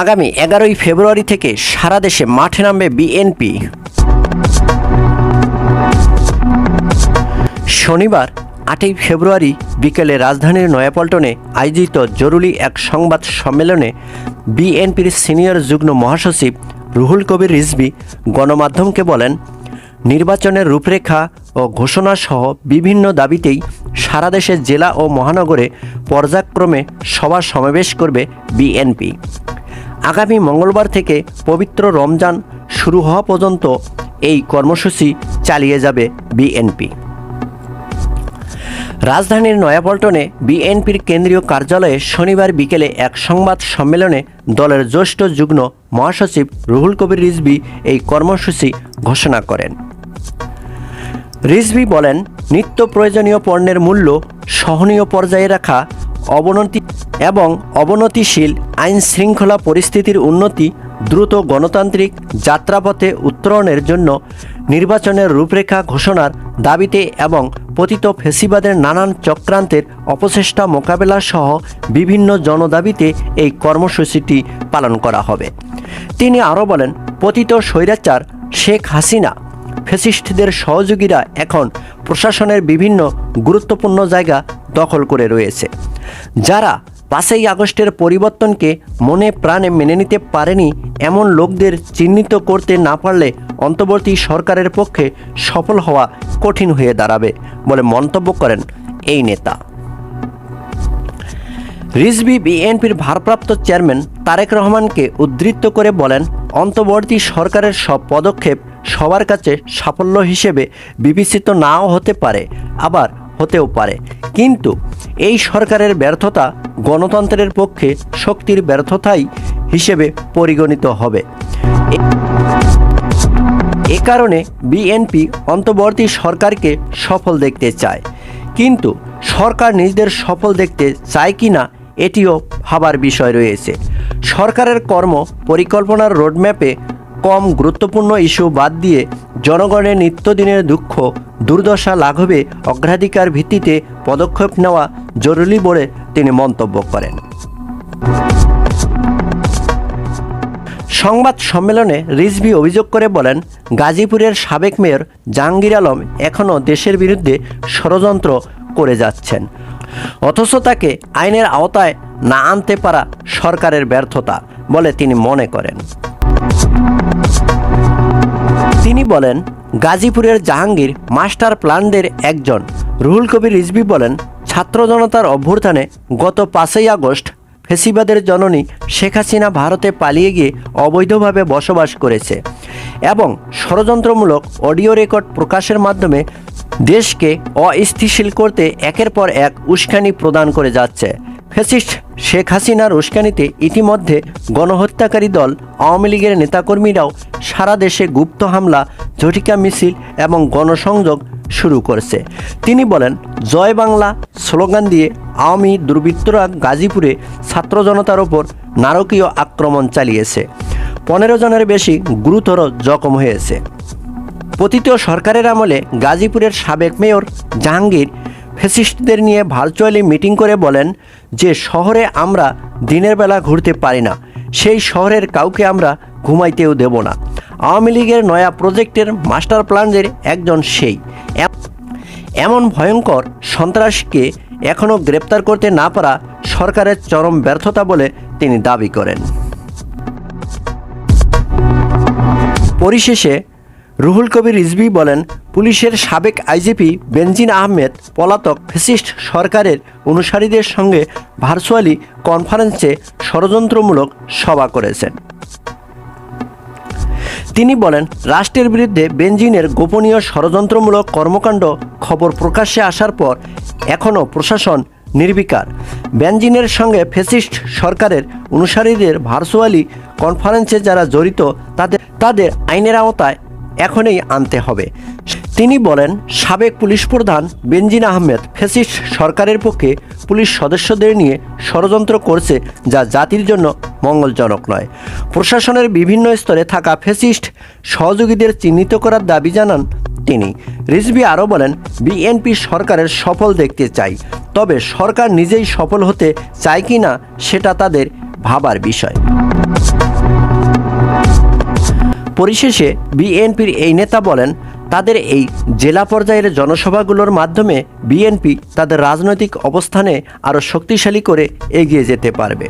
আগামী এগারোই ফেব্রুয়ারি থেকে সারা দেশে মাঠে নামবে বিএনপি। শনিবার, আটই ফেব্রুয়ারি বিকেলে রাজধানীর নয়াপল্টনে আয়োজিত জরুরি এক সংবাদ সম্মেলনে বিএনপির সিনিয়র যুগ্ম মহাসচিব রুহুল কবির রিজভি গণমাধ্যমকে বলেন, নির্বাচনের রূপরেখা ও ঘোষণাসহ বিভিন্ন দাবিতেই সারা দেশের জেলা ও মহানগরে পর্যায়ক্রমে সভা সমাবেশ করবে বিএনপি। আগামী মঙ্গলবার থেকে পবিত্র রমজান শুরু হওয়া পর্যন্ত এই কর্মসূচি চালিয়ে যাবে বিএনপি। রাজধানীর নয়াপল্টনে বিএনপির কেন্দ্রীয় কার্যালয়ে শনিবার বিকেলে এক সংবাদ সম্মেলনে দলের জ্যেষ্ঠ যুগ্ম মহাসচিব রুহুল কবির রিজভি এই কর্মসূচি ঘোষণা করেন। রিজভি বলেন, নিত্য প্রয়োজনীয় পণ্যের মূল্য সহনীয় পর্যায়ে রাখা অবনতি এবং অবনতিশীল আইন শৃঙ্খলা পরিস্থিতির উন্নতি দ্রুত গণতান্ত্রিক যাত্রাপথে উত্তরণের জন্য নির্বাচনের রূপরেখা ঘোষণার দাবিতে এবং পতিত ফেসিবাদের নানান চক্রান্তের অপচেষ্টা মোকাবেলা সহ বিভিন্ন জনদাবিতে এই কর্মসূচিটি পালন করা হবে। তিনি আরও বলেন, পতিত স্বৈরাচার শেখ হাসিনা ফেসিস্টদের সহযোগীরা এখন প্রশাসনের বিভিন্ন গুরুত্বপূর্ণ জায়গা দখল করে রয়েছে। যারা পাঁচই আগস্টের পরিবর্তনকে মনে প্রাণে মেনে নিতে পারেনি, এমন লোকদের চিহ্নিত করতে না পারলে অন্তর্বর্তী সরকারের পক্ষে সফল হওয়া কঠিন হয়ে দাঁড়াবে বলে মন্তব্য করেন এই নেতা। রিজবি বিএনপির ভারপ্রাপ্ত চেয়ারম্যান তারেক রহমানকে উদ্ধৃত করে বলেন, অন্তর্বর্তী সরকারের সব পদক্ষেপ সবার কাছে সাফল্য হিসেবে বিবেচিত নাও হতে পারে, আবার হতেও পারে। কিন্তু এই সরকারের ব্যর্থতা গণতন্ত্রের পক্ষে শক্তির ব্যর্থতাই হিসেবে পরিগণিত হবে। এ- কারণে বিএনপি অন্তর্বর্তী সরকারকে সফল দেখতে চায়। কিন্তু সরকার নিজেদের সফল দেখতে চায় কি না এটিও ভাবার বিষয় রয়েছে। সরকারের কর্ম পরিকল্পনার রোডম্যাপে কম গুরুত্বপূর্ণ ইস্যু বাদ দিয়ে জনগণের নিত্যদিনের দুঃখ, দুর্দশা লাঘবে অগ্রাধিকার ভিত্তিতে পদক্ষেপ নেওয়া জরুরি বলে তিনি মন্তব্য করেন। সংবাদ সম্মেলনে রিজভি অভিযোগ করে বলেন, গাজীপুরের সাবেক মেয়র জাহাঙ্গীর আলম এখনও দেশের বিরুদ্ধে ষড়যন্ত্র করে যাচ্ছেন। অথচ তাকে আইনের আওতায় না আনতে পারা সরকারের ব্যর্থতা বলে তিনি মনে করেন। তিনি বলেন, গাজীপুরের জাহাঙ্গীর মাস্টার প্ল্যানদের একজন। রুহুল কবির রিজভি বলেন, ছাত্র জনতার অভ্যুত্থানে গত পাঁচই আগস্ট ফেসিবাদের জননী শেখ হাসিনা ভারতে পালিয়ে গিয়ে অবৈধভাবে বসবাস করেছে এবং ষড়যন্ত্রমূলক অডিও রেকর্ড প্রকাশের মাধ্যমে দেশকে অস্থিতিশীল করতে একের পর এক উস্কানি প্রদান করে যাচ্ছে। ফ্যাসিস্ট শেখ হাসিনার উস্কানিতে ইতিমধ্যে গণহত্যাকারী দল আওয়ামী লীগের নেতাকর্মীরাও সারা দেশে গুপ্ত হামলা, ঝটিকা মিছিল এবং গণসংযোগ শুরু করেছে। তিনি বলেন, জয় বাংলা স্লোগান দিয়ে আওয়ামী দুর্বৃত্তরা গাজীপুরে ছাত্র জনতার ওপর নারকীয় আক্রমণ চালিয়েছে। পনেরো জনের বেশি গুরুতর জখম হয়েছে। পতিত সরকারের আমলে গাজীপুরের সাবেক মেয়র জাহাঙ্গীর ফ্যাসিস্টদের নিয়ে ভার্চুয়ালি মিটিং করে বলেন যে শহরে আমরা দিনের বেলা ঘুরতে পারি না, সেই শহরের কাউকে আমরা ঘুমাইতেও দেব না। আওয়ামী লীগের নয়া প্রজেক্টের মাস্টার প্ল্যানের একজন সেই। এমন ভয়ঙ্কর সন্ত্রাসকে এখনও গ্রেপ্তার করতে না পারা সরকারের চরম ব্যর্থতা বলে তিনি দাবি করেন। পরিশেষে রুহুল কবির রিজভি বলেন, পুলিশের সাবেক আইজিপি বেনজিন আহমেদ পলাতক ফেসিস্ট সরকারের অনুসারীদের সঙ্গে ভার্চুয়ালি কনফারেন্সে ষড়যন্ত্রমূলক সভা করেছেন। তিনি বলেন, রাষ্ট্রের বিরুদ্ধে বেনজিনের গোপনীয় ষড়যন্ত্রমূলক কর্মকাণ্ড খবর প্রকাশ্যে আসার পর এখনও প্রশাসন নির্বিকার। বেনজিনের সঙ্গে ফেসিস্ট সরকারের অনুসারীদের ভার্চুয়ালি কনফারেন্সে যারা জড়িত, তাদের তাদের আইনের আওতায় এখনই আনতে হবে। তিনি বলেন, সাবেক পুলিশ প্রধান বেনজিন আহমেদ ফেসিস্ট সরকারের পক্ষে পুলিশ সদস্যদের নিয়ে ষড়যন্ত্র করছে, যা জাতির জন্য মঙ্গলজনক নয়। প্রশাসনের বিভিন্ন স্তরে থাকা ফেসিস্ট সহযোগীদের চিহ্নিত করার দাবি জানান তিনি। রিজভি আরও বলেন, বিএনপি সরকারের সফল দেখতে চাই, তবে সরকার নিজেই সফল হতে চায় কি না সেটা তাদের ভাবার বিষয়। পরিশেষে বিএনপির এই নেতা বলেন, তাদের এই জেলা পর্যায়ের জনসভাগুলোর মাধ্যমে বিএনপি তাদের রাজনৈতিক অবস্থানে আরও শক্তিশালী করে এগিয়ে যেতে পারবে।